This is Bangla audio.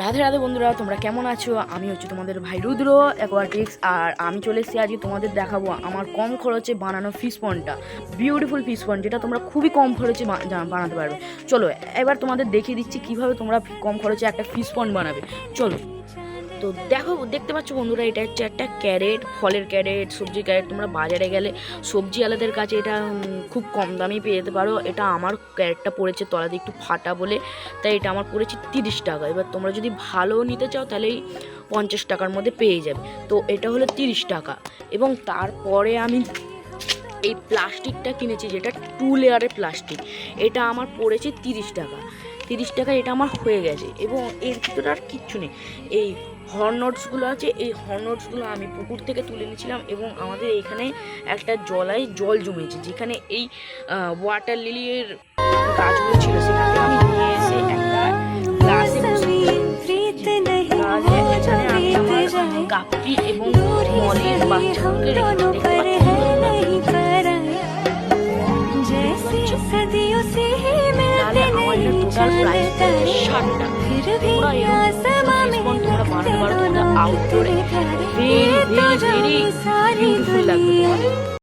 রাধে রাধে বন্ধুরা, তোমরা কেমন আছো? আমি হচ্ছে তোমাদের ভাই রুদ্র অ্যাকোয়াটিক্স আর আমি চলে এসেছি আজকে তোমাদের দেখাবো আমার কম খরচে বানানো ফিস পন্ডটা বিউটিফুল ফিস পন্ড যেটা তোমরা খুবই কম খরচে বানাতে পারবে। চলো, এবার তোমাদের দেখিয়ে দিচ্ছি কীভাবে তোমরা কম খরচে একটা ফিস পন্ড বানাবে। চলো। তো দেখো, দেখতে পাচ্ছ বন্ধুরা, এটা হচ্ছে একটা ক্যারেট, ফলের ক্যারেট, সবজি ক্যারেট। তোমরা বাজারে গেলে সবজি আলাদের কাছে এটা খুব কম দামেই পেয়ে যেতে পারো। এটা আমার ক্যারেটটা পড়েছে তলাতে একটু ফাটা বলে, তাই এটা আমার পড়েছে তিরিশ টাকা। এবার তোমরা যদি ভালো নিতে চাও, তাহলে এই পঞ্চাশ টাকার মধ্যে পেয়ে যাবে। তো এটা হলো তিরিশ টাকা। এবং তারপরে আমি এই প্লাস্টিকটা কিনেছি, যেটা টু লেয়ারের প্লাস্টিক। এটা আমার পড়েছে তিরিশ টাকা। তিরিশ টাকা এটা আমার হয়ে গেছে। এবং এর ভিতরে আর কিচ্ছু নেই। এই হর্নটসগুলো আছে, এই হর্নটসগুলো আমি পুকুর থেকে তুলে নিয়েছিলাম এবং আমাদের এখানে একটা জলায় জল জমেছে, যেখানে এই ওয়াটার লিলির গাছগুলো ছিল। সেখান থেকে আমি নিয়ে এসে একটা তাহলে এখানে আমি আমার এবং মলের বাচ্চাগুলোকে রেখে দেখতে তাহলে টোটাল প্রাইস পড়েছে ষাট টাকা তোমরা এরকম তোমরা বানাতে পারো তোমাদের আউটডোরে ভেরি ভেরি ভেরি বিউটিফুল লাগবে